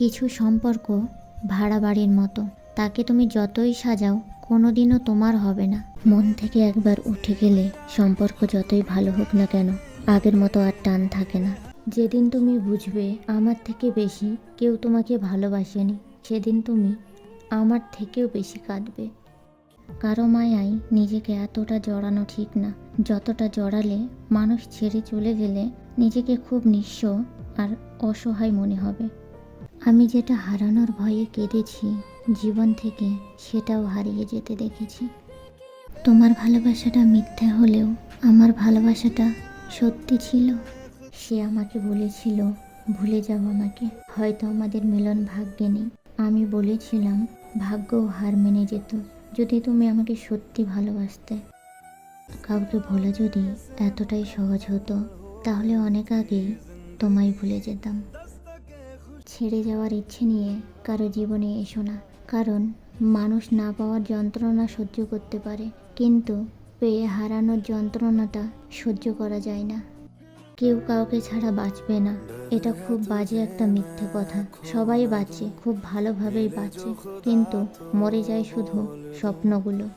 কিছু সম্পর্ক ভাড়া বাড়ির মতো। তাকে তুমি যতই সাজাও, কোনোদিনও তোমার হবে না। মন থেকে একবার উঠে গেলে সম্পর্ক যতই ভালো হোক না কেন, আগের মতো আর টান থাকে না। যেদিন তুমি বুঝবে আমার থেকে বেশি কেউ তোমাকে ভালোবাসেনি, সেদিন তুমি আমার থেকেও বেশি কাঁদবে। কারও মায়ায় নিজেকে এতটা জড়ানো ঠিক না। যতটা জড়ালে মানুষ ছেড়ে চলে গেলে নিজেকে খুব নিঃস্ব আর অসহায় মনে হবে। আমি যেটা হারানোর ভয়ে কেঁদেছি জীবন থেকে, সেটাও হারিয়ে যেতে দেখেছি। তোমার ভালোবাসাটা মিথ্যে হলেও আমার ভালোবাসাটা সত্যি ছিল। সে আমাকে বলেছিল, ভুলে যাও আমাকে। হয়তো আমাদের মিলন ভাগ্যে নেই। আমি বলেছিলাম, ভাগ্যও হার মেনে যেত, যদি তুমি আমাকে সত্যি ভালোবাসতে। কাউকে ভোলা যদি এতটাই সহজ হতো, তাহলে অনেক আগেই তোমায় ভুলে যেতাম। ছেড়ে যাওয়ার ইচ্ছে নিয়ে কারও জীবনে এসো না। কারণ মানুষ না পাওয়ার যন্ত্রণা সহ্য করতে পারে, কিন্তু পেয়ে হারানোর যন্ত্রণাটা সহ্য করা যায় না। কেউ কাউকে ছাড়া বাঁচবে না। এটা খুব বাজে একটা মিথ্যে কথা। সবাই বাঁচে, খুব ভালোভাবেই বাঁচে, কিন্তু মরে যায় শুধু স্বপ্নগুলো।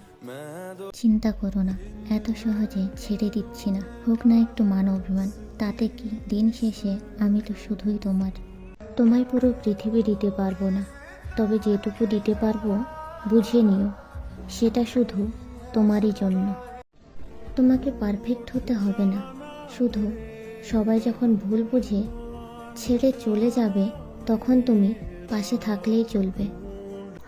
চিন্তা করো না, এত সহজে ছেড়ে দিচ্ছি না। হোক না একটু মান অভিমান তাতে কি দিন শেষে আমি তো শুধুই তোমার। তোমায় পুরো পৃথিবী দিতে পারব না। তবে যেটুকু দিতে পারব, বুঝে নিও, সেটা শুধু তোমারই জন্য। তোমাকে পারফেক্ট হতে হবে না। শুধু সবাই যখন ভুল বুঝে, ছেড়ে চলে যাবে, তখন তুমি পাশে থাকলেই চলবে।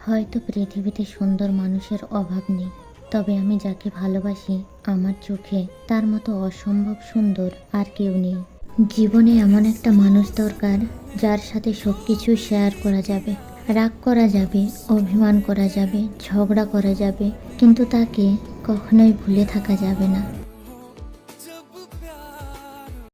হয়তো পৃথিবীতে সুন্দর মানুষের অভাব নেই, তবে আমি যাকে ভালোবাসি, আমার চোখে তার মতো অসম্ভব সুন্দর আর কেউ নেই। জীবনে এমন একটা মানুষ দরকার যার সাথে সব কিছু শেয়ার করা যাবে। রাগ করা যাবে, অভিমান করা যাবে, ঝগড়া করা যাবে, কিন্তু তাকে কখনোই ভুলে থাকা যাবে না।